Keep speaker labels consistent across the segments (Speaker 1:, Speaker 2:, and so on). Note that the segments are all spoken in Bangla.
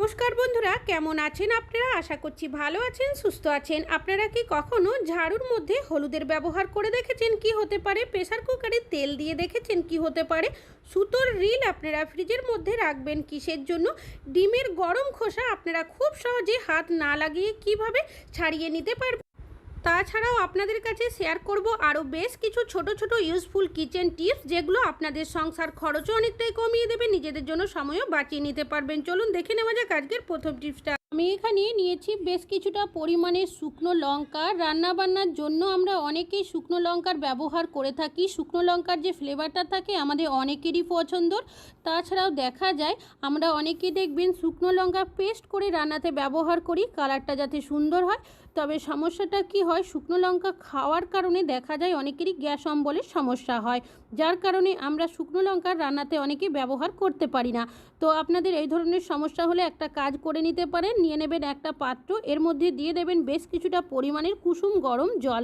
Speaker 1: নমস্কার বন্ধুরা, কেমন আছেন আপনারা? আশা করছি ভালো আছেন, সুস্থ আছেন। আপনারা কি কখনো ঝাড়ুর মধ্যে হলুদের ব্যবহার করে দেখেছেন? কি হতে পারে? প্রেশার কুকারে তেল দিয়ে দেখেছেন কি হতে পারে? সুতোর রিল আপনারা ফ্রিজের মধ্যে রাখবেন কিসের জন্য? ডিমের গরম খোসা আপনারা খুব সহজে হাত না লাগিয়ে কীভাবে ছাড়িয়ে নিতে পারবেন? তাছাড়াও আপনাদের কাছে শেয়ার করব আরও বেশ কিছু ছোট ছোট ইউজফুল কিচেন টিপস যেগুলো আপনাদের সংসার খরচও অনেকটাই কমিয়ে দেবে, নিজেদের জন্য সময়ও বাঁচিয়ে নিতে পারবেন। চলুন দেখে নেওয়া যাক আজকের প্রথম টিপসটা আমি এখানে নিয়েছি বেশ কিছুটা পরিমাণে শুকনো লঙ্কা। রান্না বান্নার জন্য আমরা অনেকেই শুকনো লঙ্কার ব্যবহার করে থাকি। শুকনো লঙ্কার যে ফ্লেভারটা থাকে আমাদের অনেকেরই পছন্দর তাছাড়াও দেখা যায় আমরা অনেকেই দেখবেন শুকনো লঙ্কা পেস্ট করে রান্নাতে ব্যবহার করি, কালারটা যাতে সুন্দর হয়। তবে সমস্যাটা কি হয়, শুকনো লঙ্কা খাওয়ার কারণে দেখা যায় অনেকেরই গ্যাস অম্বলের সমস্যা হয়। যার কারণে আমরা শুকনো লঙ্কার রান্নাতে অনেকে ব্যবহার করতে পারি না। তো আপনাদের এই ধরনের সমস্যা হলে একটা কাজ করে নিতে পারেন। নিয়ে নেবেন একটা পাত্র, এর মধ্যে দিয়ে দেবেন বেশ কিছুটা পরিমাণের কুসুম গরম জল।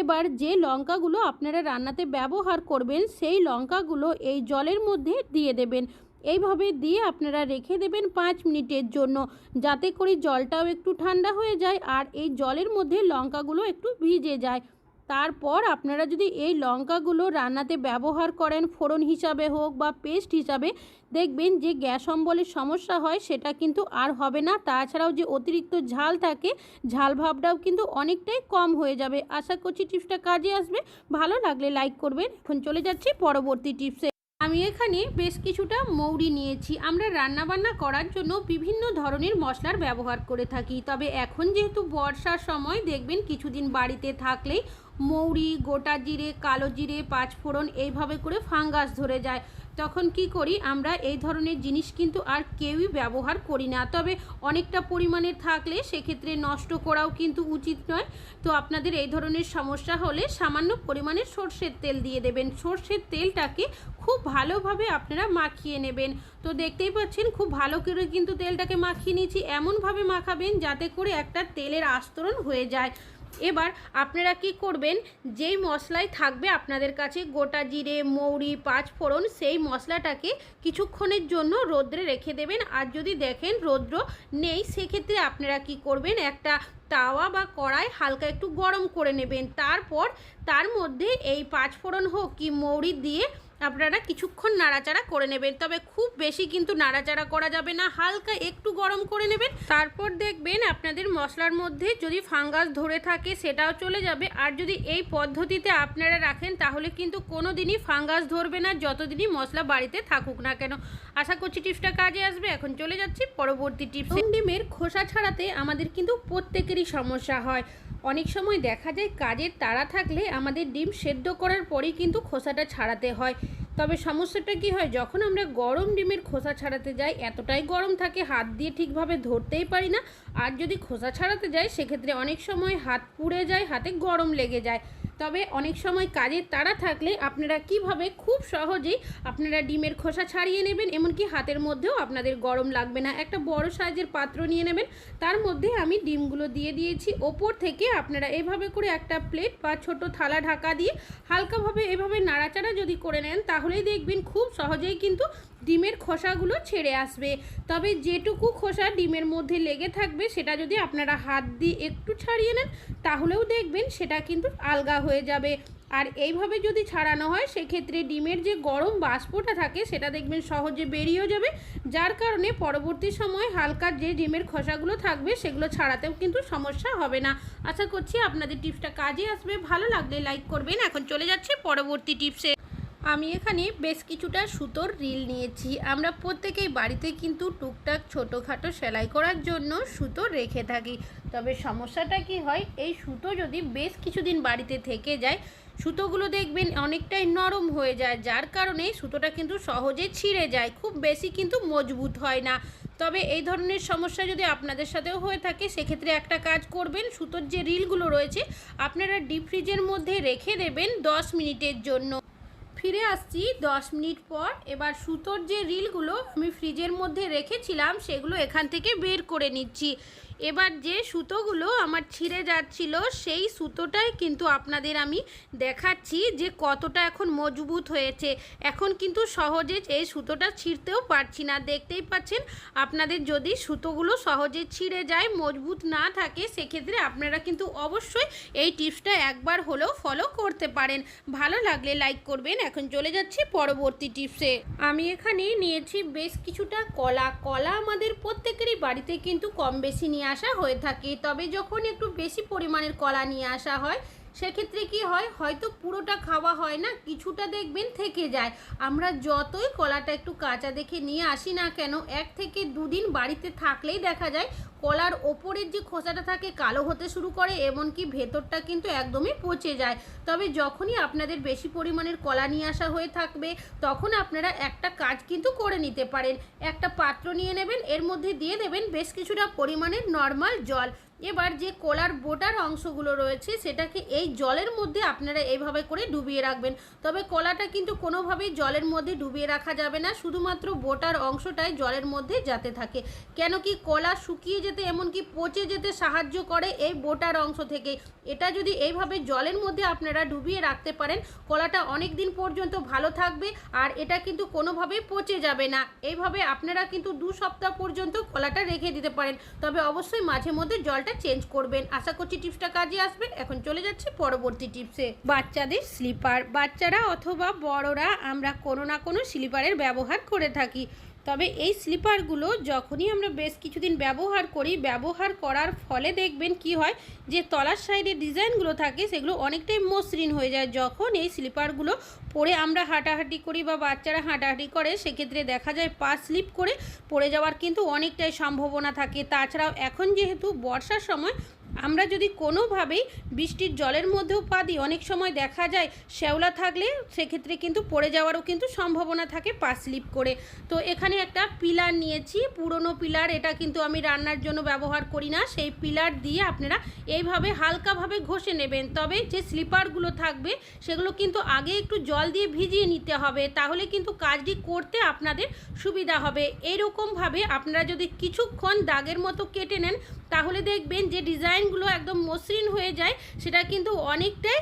Speaker 1: এবার যে লঙ্কাগুলো আপনারা রান্নাতে ব্যবহার করবেন, সেই লঙ্কাগুলো এই জলের মধ্যে দিয়ে দেবেন। এইভাবে দিয়ে আপনারা রেখে দেবেন পাঁচ মিনিটের জন্য, যাতে করে জলটাও একটু ঠান্ডা হয়ে যায় আর এই জলের মধ্যে লঙ্কাগুলো একটু ভিজে যায়। তারপর আপনারা যদি এই লঙ্কাগুলো রান্নাতে ব্যবহার করেন, ফোড়ন হিসাবে হোক বা পেস্ট হিসাবে, দেখবেন যে গ্যাস অম্বলের সমস্যা হয়, সেটা কিন্তু আর হবে না। তাছাড়াও যে অতিরিক্ত ঝাল থাকে, ঝাল ভাবটাও কিন্তু অনেকটাই কম হয়ে যাবে। আশা করছি টিপসটা কাজে আসবে। ভালো লাগলে লাইক করবেন। এখন চলে যাচ্ছি পরবর্তী টিপসে। আমি এখানে বেশ কিছুটা মৌরি নিয়েছি। আমরা রান্নাবান্না করার জন্য বিভিন্ন ধরনের মশলার ব্যবহার করে থাকি। তবে এখন যেহেতু বর্ষার সময়, দেখবেন কিছুদিন বাড়িতে থাকলেই মৌরি, গোটা জিরে, কালো জিরে, পাঁচফোড়ন এইভাবে করে ফাঙ্গাস ধরে যায়। তখন কি করি আমরা? এই ধরনের জিনিস কিন্তু আর কেউই ব্যবহার করি না। তবে অনেকটা পরিমাণে থাকলে সেক্ষেত্রে নষ্ট করাও কিন্তু উচিত নয়। তো আপনাদের এই ধরনের সমস্যা হলে সামান্য পরিমাণে সর্ষের তেল দিয়ে দেবেন। সর্ষের তেলটাকে খুব ভালোভাবে আপনারা মাখিয়ে নেবেন। তো দেখতেই পাচ্ছেন, খুব ভালো করে কিন্তু তেলটাকে মাখিয়ে নিয়েছি। এমনভাবে মাখাবেন যাতে করে একটা তেলের আস্তরণ হয়ে যায়। এবার আপনারা কি করবেন? যেই মশলাই থাকবে আপনাদের কাছে, গোটা জিরে, মৌরি, পাঁচফোড়ন, সেই মশলাটাকে কিছুক্ষণের জন্য রোদ্রে রেখে দেবেন। আর যদি দেখেন রৌদ্র নেই, সেক্ষেত্রে আপনারা কি করবেন? একটা তাওয়া বা কড়াই হালকা একটু গরম করে নেবেন। তারপর তার মধ্যে এই পাঁচফোড়ন হোক কি মৌরি দিয়ে আপনারা কিছুক্ষণ নাড়াচাড়া করে নেবেন, তবে খুব বেশি কিন্তু নাড়াচাড়া করা যাবে না, হালকা একটু গরম করে নেবেন, তারপর দেখবেন আপনাদের মশলার মধ্যে যদি ফাঙ্গাস ধরে থাকে সেটাও চলে যাবে, আর যদি এই পদ্ধতিতে আপনারা রাখেন তাহলে কিন্তু কোনো দিনই ফাঙ্গাস ধরবে না, যতদিনই মশলা বাড়িতে থাকুক না কেন। আশা করছি টিপসটা কাজে আসবে, এখন চলে যাচ্ছি পরবর্তী টিপস। ডিমের খোসা ছাড়াতে আমাদের কিন্তু প্রত্যেকেরই সমস্যা হয়। অনেক সময় দেখা যায় কাজের তাড়া থাকলে আমাদের ডিম সেদ্ধ করার পরেই কিন্তু খোসাটা ছাড়াতে হয়। তবে সমস্যাটা কি হয়? যখন আমরা গরম ডিমের খোসা ছাড়াতে যাই, এতটাই গরম থাকে, হাত দিয়ে ঠিকভাবে ধরতেই পারি না। আর যদি খোসা ছাড়াতে যাই, সেক্ষেত্রে অনেক সময় হাত পুড়ে যায়, হাতে গরম লেগে যায়। তবে অনেক সময় কাজের তাড়া থাকলে আপনারা কীভাবে খুব সহজেই আপনারা ডিমের খোসা ছাড়িয়ে নেবেন, এমনকি হাতের মধ্যেও আপনাদের গরম লাগবে না। একটা বড় সাইজের পাত্র নিয়ে নেবেন, তার মধ্যে আমি ডিমগুলো দিয়ে দিয়েছি। ওপর থেকে আপনারা এভাবে করে একটা প্লেট বা ছোট থালা ঢাকা দিয়ে হালকাভাবে এভাবে নাড়াচাড়া যদি করে নেন, তাহলেই দেখবেন খুব সহজেই কিন্তু ডিমের খোসাগুলো ছেড়ে আসবে। তবে যেটুকু খোসা ডিমের মধ্যে লেগে থাকবে, সেটা যদি আপনারা হাত দিয়ে একটু ছাড়িয়ে নেন, তাহলেও দেখবেন সেটা কিন্তু আলগা হয়ে যাবে। আর এইভাবে যদি ছাড়ানো হয়, সেক্ষেত্রে ডিমের যে গরম বাষ্পটা থাকে, সেটা দেখবেন সহজে বেরিয়েও যাবে। যার কারণে পরবর্তী সময় হালকা যে ডিমের খোসাগুলো থাকবে, সেগুলো ছাড়াতেও কিন্তু সমস্যা হবে না। আশা করছি আপনাদের টিপসটা কাজে আসবে। ভালো লাগলে লাইক করবেন। এখন চলে যাচ্ছে পরবর্তী টিপসে। আমি এখানে বেশ কিছুটা সুতোর রিল নিয়েছি। আমরা প্রত্যেকেই বাড়িতে কিন্তু টুকটাক ছোটোখাটো সেলাই করার জন্য সুতো রেখে থাকি। তবে সমস্যাটা কি হয়, এই সুতো যদি বেশ কিছুদিন বাড়িতে থেকে যায়, সুতোগুলো দেখবেন অনেকটাই নরম হয়ে যায়। যার কারণে সুতোটা কিন্তু সহজে ছিঁড়ে যায়, খুব বেশি কিন্তু মজবুত হয় না। তবে এই ধরনের সমস্যা যদি আপনাদের সাথেও হয়ে থাকে, সেক্ষেত্রে একটা কাজ করবেন, সুতোর যে রিলগুলো রয়েছে, আপনারা ডিপ ফ্রিজের মধ্যে রেখে দেবেন দশ মিনিটের জন্য। ফিরে আসছি দশ মিনিট পর। এবার সুতোর যে রিলগুলো আমি ফ্রিজের মধ্যে রেখেছিলাম, সেগুলো এখান থেকে বের করে নিচ্ছি। এবার যে সুতোগুলো আমার ছিঁড়ে যাচ্ছিল, সেই সুতোটাই কিন্তু আপনাদের আমি দেখাচ্ছি যে কতটা এখন মজবুত হয়েছে। এখন কিন্তু সহজে এই সুতোটা ছিঁড়তেও পারছি না। দেখতেই পাচ্ছেন, আপনাদের যদি সুতোগুলো সহজে ছিঁড়ে যায়, মজবুত না থাকে, সেক্ষেত্রে আপনারা কিন্তু অবশ্যই এই টিপসটা একবার হলেও ফলো করতে পারেন। ভালো লাগলে লাইক করবেন। এখন চলে যাচ্ছি পরবর্তী টিপসে। আমি এখানে নিয়েছি বেশ কিছুটা কলা। কলা আমাদের প্রত্যেকেরই বাড়িতে কিন্তু কম বেশি নিয়ে আসা হয়ে থাকে। তবে যখন একটু বেশি পরিমাণের কলা নিয়ে আসা হয় সেক্ষেত্রে কি হয়? হয়তো পুরোটা খাওয়া হয় না, কিছুটা দেখবেন থেকে যায়। আমরা যতই কলাটা একটু কাঁচা দেখে নিয়ে আসি না কেন, এক থেকে দুদিন বাড়িতে থাকলেই দেখা যায় কলার ওপরের যে খোসাটা থাকে কালো হতে শুরু করে, এমনকি ভেতরটা কিন্তু একদমই পচে যায়। তবে যখনই আপনাদের বেশি পরিমাণের কলা নিয়ে আসা হয়ে থাকবে, তখন আপনারা একটা কাজ কিন্তু করে নিতে পারেন। একটা পাত্র নিয়ে নেবেন, এর মধ্যে দিয়ে দেবেন বেশ কিছুটা পরিমাণের নর্মাল জল। এবার যে কলার বোটার অংশগুলো রয়েছে, সেটাকে এই জলের মধ্যে আপনারা এইভাবে করে ডুবিয়ে রাখবেন। তবে কলাটা কিন্তু কোনোভাবেই জলের মধ্যে ডুবিয়ে রাখা যাবে না, শুধুমাত্র বোটার অংশটাই জলের মধ্যে যাতে থাকে। কেন কি কলা শুকিয়ে যেতে, এমনকি পচে যেতে সাহায্য করে এই বোটার অংশ থেকে। এটা যদি এইভাবে জলের মধ্যে আপনারা ডুবিয়ে রাখতে পারেন, কলাটা অনেক দিন পর্যন্ত ভালো থাকবে আর এটা কিন্তু কোনোভাবেই পচে যাবে না। এইভাবে আপনারা কিন্তু দু সপ্তাহ পর্যন্ত কলাটা রেখে দিতে পারেন। তবে অবশ্যই মাঝে মধ্যে জলটা চেঞ্জ করবেন। আশা করছি টিপসটা কাজে আসবেন এখন চলে যাচ্ছি পরবর্তী টিপসে। বাচ্চাদের স্লিপার, বাচ্চারা অথবা বড়রা আমরা কোনো না কোনো স্লিপারের ব্যবহার করে থাকি। তবে এই স্লিপারগুলো যখনই আমরা বেশ কিছুদিন ব্যবহার করি, ব্যবহার করার ফলে দেখবেন কি হয় যে তলার সাইডে ডিজাইনগুলো থাকে সেগুলো অনেকটাই মসৃণ হয়ে যায়। যখন এই স্লিপারগুলো পরে আমরা হাঁটাহাঁটি করি বা বাচ্চারা হাঁটাহাঁটি করে, সেক্ষেত্রে দেখা যায় পা স্লিপ করে পড়ে যাওয়ার কিন্তু অনেকটাই সম্ভাবনা থাকে। তাছাড়াও এখন যেহেতু বর্ষার সময় আমরা যদি কোনোভাবেই বৃষ্টির জলের মধ্যেও পা দিই, অনেক সময় দেখা যায় শ্যাওলা থাকলে সেক্ষেত্রে কিন্তু পড়ে যাওয়ারও কিন্তু সম্ভাবনা থাকে পা স্লিপ করে। তো এখানে একটা পিলার নিয়েছি, পুরনো পিলার, এটা কিন্তু আমি রান্নার জন্য ব্যবহার করি না, সেই পিলার দিয়ে আপনারা এইভাবে হালকাভাবে ঘষে নেবেন। তবে যে স্লিপারগুলো থাকবে, সেগুলো কিন্তু আগে একটু জল দিয়ে ভিজিয়ে নিতে হবে, তাহলে কিন্তু কাজটি করতে আপনাদের সুবিধা হবে। এইরকমভাবে আপনারা যদি কিছুক্ষণ দাগের মতো কেটে নেন, তাহলে দেখবেন যে ডিজাইনগুলো একদম মসৃণ হয়ে যায়, সেটা কিন্তু অনেকটাই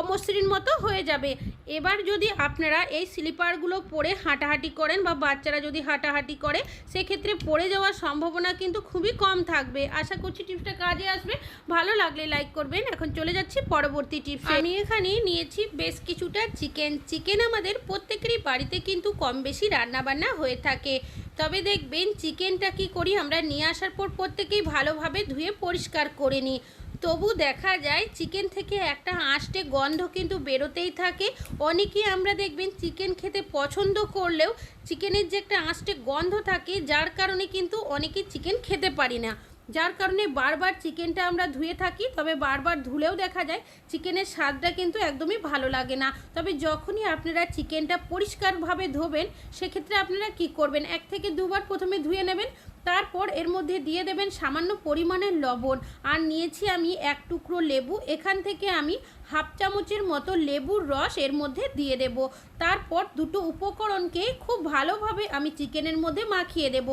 Speaker 1: অমসৃণ মতো হয়ে যাবে। এবার যদি আপনারা এই স্লিপারগুলো পরে হাঁটাহাঁটি করেন বা বাচ্চারা যদি হাঁটাহাঁটি করে, সেক্ষেত্রে পড়ে যাওয়ার সম্ভাবনা কিন্তু খুবই কম থাকবে। আশা করছি টিপসটা কাজে আসবে। ভালো লাগলে লাইক করবেন। এখন চলে যাচ্ছি পরবর্তী টিপস। আমি এখানে নিয়েছি বেশ কিছুটা চিকেন। চিকেন আমাদের প্রত্যেকেরই বাড়িতে কিন্তু কম বেশি রান্নাবান্না হয়ে থাকে। তবে দেখবেন চিকেনটা কি করি আমরা নিয়ে আসার পর প্রত্যেকেই ভালোভাবে ধুয়ে পরিষ্কার করে নিই। তবু দেখা যায় চিকেন থেকে একটা আঁশটে গন্ধ কিন্তু বেরোতেই থাকে। অনেকেই আমরা দেখবেন চিকেন খেতে পছন্দ করলেও চিকেনের যে একটা আঁশটে গন্ধ থাকে, যার কারণে কিন্তু অনেকে চিকেন খেতে পারি না। যার কারণে বারবার চিকেনটা আমরা ধুয়ে থাকি, তবে বারবার ধুলেও দেখা যায় চিকেনের স্বাদটা কিন্তু একদমই ভালো লাগে না। তবে যখনই আপনারা চিকেনটা পরিষ্কারভাবে ধোবেন, সেক্ষেত্রে আপনারা কি করবেন? এক থেকে দুবার প্রথমে ধুয়ে নেবেন, তারপর এর মধ্যে দিয়ে দেবেন সামান্য পরিমাণের লবণ। আর নিয়েছি আমি এক টুকরো লেবু, এখান থেকে আমি হাফ চামচের মতো লেবুর রস এর মধ্যে দিয়ে দেব। তারপর দুটো উপকরণকে খুব ভালোভাবে আমি চিকেনের মধ্যে মাখিয়ে দেব।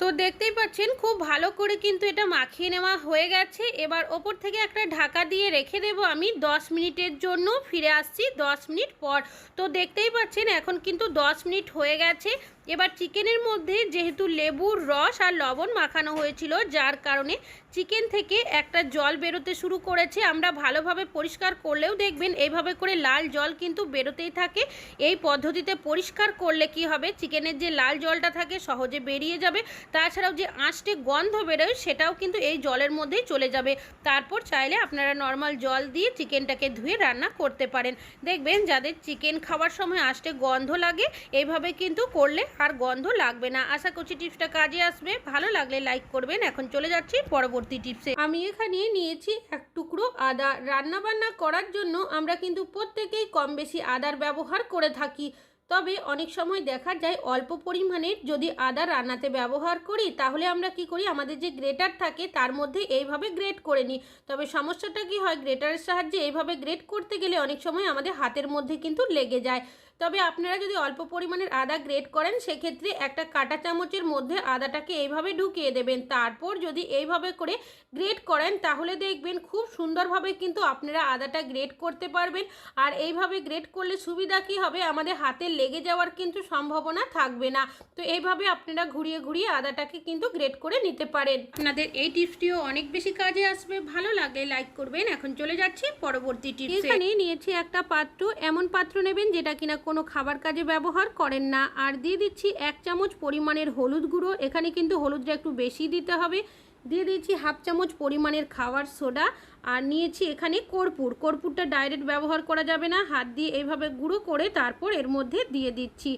Speaker 1: তো দেখতেই পাচ্ছেন, খুব ভালো করে কিন্তু এটা মাখিয়ে নেওয়া হয়ে গেছে। এবার ওপর থেকে একটা ঢাকা দিয়ে রেখে দেব আমি 10 মিনিটের জন্য। ফিরে আসছি 10 মিনিট পর। তো দেখতেই পাচ্ছেন, এখন কিন্তু 10 মিনিট হয়ে গেছে। এবার চিকেনের মধ্যে যেহেতু লেবুর রস আর লবণ মাখানো হয়েছিল, যার কারণে চিকেন থেকে একটা জল বেরোতে শুরু করেছে। আমরা ভালোভাবে পরিষ্কার করলেও দেখবেন এইভাবে করে লাল জল কিন্তু বেরোতেই থাকে। এই পদ্ধতিতে পরিষ্কার করলে কি হবে? চিকেনের যে লাল জলটা থাকে সহজে বেরিয়ে যাবে। তাছাড়াও যে আঁশটে গন্ধ বেরোয় সেটাও কিন্তু এই জলের মধ্যেই চলে যাবে। তারপর চাইলে আপনারা নর্মাল জল দিয়ে চিকেনটাকে ধুয়ে রান্না করতে পারেন। দেখবেন যাদের চিকেন খাওয়ার সময় আঁশটে গন্ধ লাগে এইভাবে কিন্তু করলে আর গন্ধ লাগবে না। আশা করছি টিপসটা কাজে আসবে। ভালো লাগলে লাইক করবেন। এখন চলে যাচ্ছি পরবর্তী টিপসে। আমি এখানে নিয়েছি এক টুকরো আদা। রান্না বান্না করার জন্য আমরা কিন্তু প্রত্যেকেই কম বেশি আদার ব্যবহার করে থাকি। তবে অনেক সময় দেখা যায় অল্প পরিমাণে যদি আদা রান্নাতে ব্যবহার করি, তাহলে আমরা কি করি? আমাদের যে গ্রেটার থাকে, তার মধ্যে এইভাবে গ্রেট করে নিই। তবে সমস্যাটা কি হয়? গ্রেটারের সাহায্যে এইভাবে গ্রেট করতে গেলে অনেক সময় আমাদের হাতের মধ্যে কিন্তু লেগে যায়। তবে আপনারা যদি অল্প পরিমাণের আদা গ্রেট করেন, সেক্ষেত্রে একটা কাঁটা চামচের মধ্যে আদাটাকে এইভাবে ঢুকিয়ে দেবেন। তারপর যদি এইভাবে করে গ্রেট করেন, তাহলে দেখবেন খুব সুন্দরভাবে কিন্তু আপনারা আদাটা গ্রেট করতে পারবেন। আর এইভাবে গ্রেট করলে সুবিধা কী হবে? আমাদের হাতে লেগে যাওয়ার কিন্তু সম্ভাবনা থাকবে না। তো এইভাবে আপনারা ঘুরিয়ে ঘুরিয়ে আদাটাকে কিন্তু গ্রেট করে নিতে পারেন। আপনাদের এই টিপসটিও অনেক বেশি কাজে আসবে। ভালো লাগলে লাইক করবেন। এখন চলে যাচ্ছি পরবর্তী টিপস। এখানে নিয়েছি একটা পাত্র। এমন পাত্র নেবেন যেটা কিনা কোনো খাবার কাজে ব্যবহার করেন না। আর দিয়ে দিচ্ছি এক চামচ পরিমাণের হলুদ গুঁড়ো। এখানে কিন্তু হলুদটা একটু বেশি দিতে হবে। দিয়ে দিচ্ছি হাফ চামচ পরিমাণের খাওয়ার সোডা। আর নিয়েছি এখানে কর্পূর। কর্পূরটা ডাইরেক্ট ব্যবহার করা যাবে না। হাত দিয়ে এইভাবে গুঁড়ো করে তারপর এর মধ্যে দিয়ে দিচ্ছি।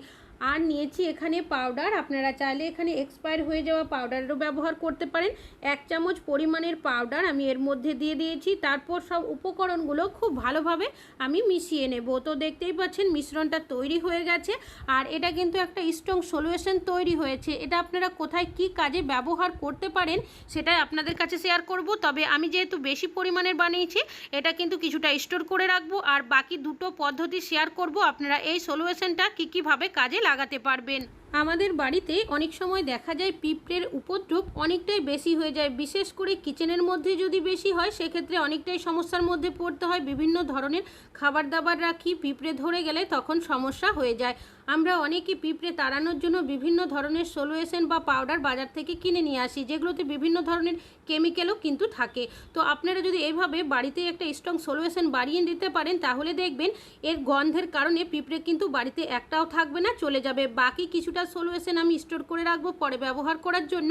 Speaker 1: আর নিয়েছি এখানে পাউডার আপনারা চাইলে এখানে এক্সপায়ার হয়ে যাওয়া পাউডারেরও ব্যবহার করতে পারেন। এক চামচ পরিমাণের পাউডার আমি এর মধ্যে দিয়ে দিয়েছি। তারপর সব উপকরণগুলো খুব ভালোভাবে আমি মিশিয়ে নেব। তো দেখতেই পাচ্ছেন মিশ্রণটা তৈরি হয়ে গেছে। আর এটা কিন্তু একটা স্ট্রং সলিউশন তৈরি হয়েছে। এটা আপনারা কোথায় কি কাজে ব্যবহার করতে পারেন সেটাই আপনাদের কাছে শেয়ার করব। তবে আমি যেহেতু বেশি পরিমাণের বানিয়েছি, এটা কিন্তু কিছুটা স্টোর করে রাখব। আর বাকি দুটো পদ্ধতি শেয়ার করব। আপনারা এই সলিউশনটা কী কীভাবে কাজে লাগাতে পারবেন আমাদের বাড়িতে অনেক সময় দেখা যায় পিঁপড়ের উপদ্রব অনেকটাই বেশি হয়ে যায়। বিশেষ করে কিচেনের মধ্যে যদি বেশি হয়, সেক্ষেত্রে অনেকটাই সমস্যার মধ্যে পড়তে হয়। বিভিন্ন ধরনের খাবার দাবার রাখি, পিঁপড়ে ধরে গেলে তখন সমস্যা হয়ে যায়। আমরা অনেকে পিঁপড়ে তাড়ানোর জন্য বিভিন্ন ধরনের সলিউশন বা পাউডার বাজার থেকে কিনে নিয়ে আসি, যেগুলোতে বিভিন্ন ধরনের কেমিক্যালও কিন্তু থাকে। তো আপনারা যদি এইভাবে বাড়িতে একটা স্ট্রং সলিউশন বাড়িয়ে দিতে পারেন, তাহলে দেখবেন এর গন্ধের কারণে পিঁপড়ে কিন্তু বাড়িতে একটাও থাকবে না, চলে যাবে। বাকি কিছুটা সলিউশন আমি স্টোর করে রাখব, পরে ব্যবহার করার জন্য।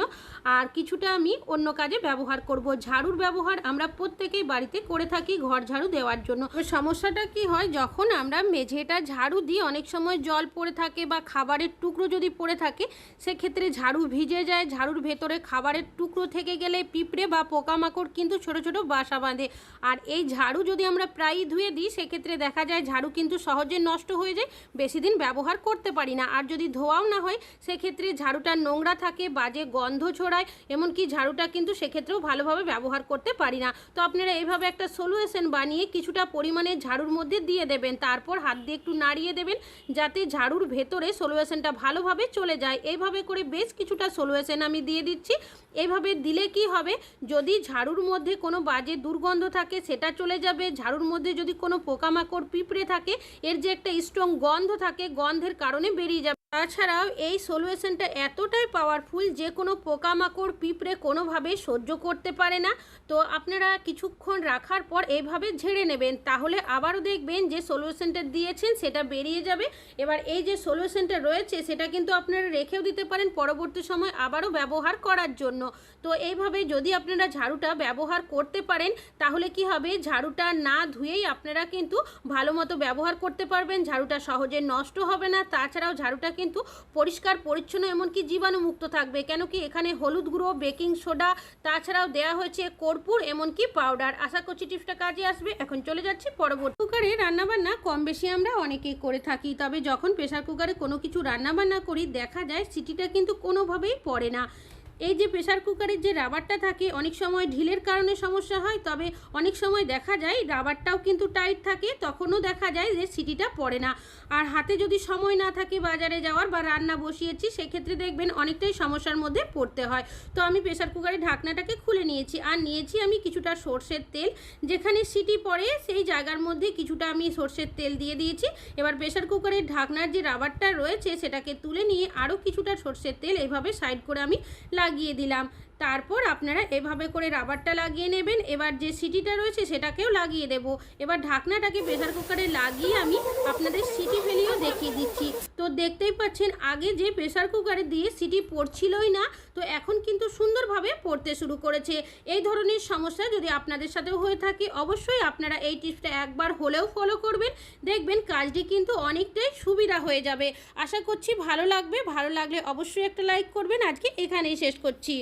Speaker 1: আর কিছুটা আমি অন্য কাজে ব্যবহার করব। ঝাড়ুর ব্যবহার আমরা প্রত্যেকেই বাড়িতে করে থাকি ঘর ঝাড়ু দেওয়ার জন্য। সমস্যাটা কি হয়, যখন আমরা মেঝেটা ঝাড়ু দিই, অনেক সময় জল পড়ে থাকে বা খাবারের টুকরো যদি পড়ে থাকে, সেক্ষেত্রে ঝাড়ু ভিজে যায়। ঝাড়ুর ভেতরে খাবারের টুকরো থেকে গেলে পিঁপড়ে বা পোকামাকড় কিন্তু ছোট ছোট বাসা বাঁধে। আর এই ঝাড়ু যদি আমরা প্রায়ই ধুয়ে দিই, সেক্ষেত্রে দেখা যায় ঝাড়ু কিন্তু সহজে নষ্ট হয়ে যায়, বেশি দিন ব্যবহার করতে পারি না। আর যদি ধোয়াও না হয়, সেক্ষেত্রে ঝাড়ুটা নোংরা থাকে, বাজে গন্ধ ছড়ায়, এমনকি ঝাড়ুটা কিন্তু সেক্ষেত্রেও ভালোভাবে ব্যবহার করতে পারি না। তো আপনারা এইভাবে একটা সলিউশন বানিয়ে কিছুটা পরিমাণে ঝাড়ুর মধ্যে দিয়ে দেবেন। তারপর হাত দিয়ে একটু নাড়িয়ে দেবেন, যাতে ঝাড়ুর ভেতরে সলিউশনটা ভালোভাবে চলে যায়। এইভাবে করে বেশ কিছুটা সলিউশন আমি দিয়ে দিচ্ছি। এইভাবে দিলে কি হবে? যদি ঝাড়ুর মধ্যে কোনো বাজে দুর্গন্ধ থাকে, সেটা চলে যাবে। ঝাড়ুর মধ্যে যদি কোনো পোকামাকড় পিঁপড়ে থাকে, এর যে একটা স্ট্রং গন্ধ থাকে, গন্ধের কারণে বেরিয়ে যাবে। তাছাড়াও এই সলিউশনটা এতটাই পাওয়ারফুল যে কোনো পোকামাকড় পিঁপড়ে কোনোভাবেই সহ্য করতে পারে না। তো আপনারা কিছুক্ষণ রাখার পর এইভাবে ঝেড়ে নেবেন, তাহলে আবারও দেখবেন যে সলিউশনটা দিয়েছেন, সেটা বেরিয়ে যাবে। এবার এই যে সলিউশনটা রয়েছে, সেটা কিন্তু আপনারা রেখেও দিতে পারেন পরবর্তী সময় আবারও ব্যবহার করার জন্য। তো এইভাবে যদি আপনারা ঝাড়ুটা ব্যবহার করতে পারেন, তাহলে কি হবে? ঝাড়ুটা না ধুয়েই আপনারা কিন্তু ভালো মতো ব্যবহার করতে পারবেন, ঝাড়ুটা সহজে নষ্ট হবে না। তাছাড়াও ঝাড়ুটা কিন্তু পরিষ্কার, পরিচ্ছন্ন এমনকি জীবাণুমুক্ত থাকবে। কেন কি এখানে হলুদ গুঁড়ো, বেকিং সোডা, তাছাড়াও দেওয়া হয়েছে কর্পূর এমনকি পাউডার। আশা করছি টিপসটা কাজে আসবে। এখন চলে যাচ্ছি পরবর্তী। কুকারে রান্নাবান্না কম বেশি আমরা অনেকেই করে থাকি। তবে যখন প্রেশার কুকারে কোনো কিছু রান্নাবান্না করি, দেখা যায় সিটিটা কিন্তু কোনোভাবেই পড়ে না। এই যে প্রেশার কুকারের যে রাবারটা থাকে, অনেক সময় ঢিলের কারণে সমস্যা হয়, তবে অনেক সময় দেখা যায় রাবারটাও কিন্তু টাইট থাকে, তখনও দেখা যায় যে সিটিটা পড়ে না। আর হাতে যদি সময় না থাকে বাজারে যাওয়ার বা রান্না বসিয়েছি, সেক্ষেত্রে দেখবেন অনেকটাই সমস্যার মধ্যে পড়তে হয়। তো আমি প্রেশার কুকারের ঢাকনাটাকে খুলে নিয়েছি, আর নিয়েছি আমি কিছুটা সর্ষের তেল। যেখানে সিটি পড়ে, সেই জায়গার মধ্যে কিছুটা আমি সর্ষের তেল দিয়ে দিয়েছি। এবার প্রেশার কুকারের ঢাকনার যে রাবারটা রয়েছে, সেটাকে তুলে নিয়ে আরও কিছুটা সর্ষের তেল এইভাবে সাইড করে আমি লাগিয়ে দিলাম। তারপর আপনারা এভাবে করে রাবারটা লাগিয়ে নেবেন। এবার যে সিটিটা রয়েছে সেটাকেও লাগিয়ে দেব। এবার ঢাকনাটাকে প্রেসার কুকারে লাগিয়ে আমি আপনাদের সিটি ফেলিয়েও দেখিয়ে দিচ্ছি। তো দেখতেই পাচ্ছেন, আগে যে প্রেসার কুকারে দিয়ে সিটি পড়ছিলই না, তো এখন কিন্তু সুন্দরভাবে পড়তে শুরু করেছে। এই ধরনের সমস্যা যদি আপনাদের সাথেও হয়ে থাকে, অবশ্যই আপনারা এই টিপসটা একবার হলেও ফলো করবেন। দেখবেন কাজটি কিন্তু অনেকটাই সুবিধা হয়ে যাবে। আশা করছি ভালো লাগবে। ভালো লাগলে অবশ্যই একটা লাইক করবেন। আজকে এখানেই শেষ করছি।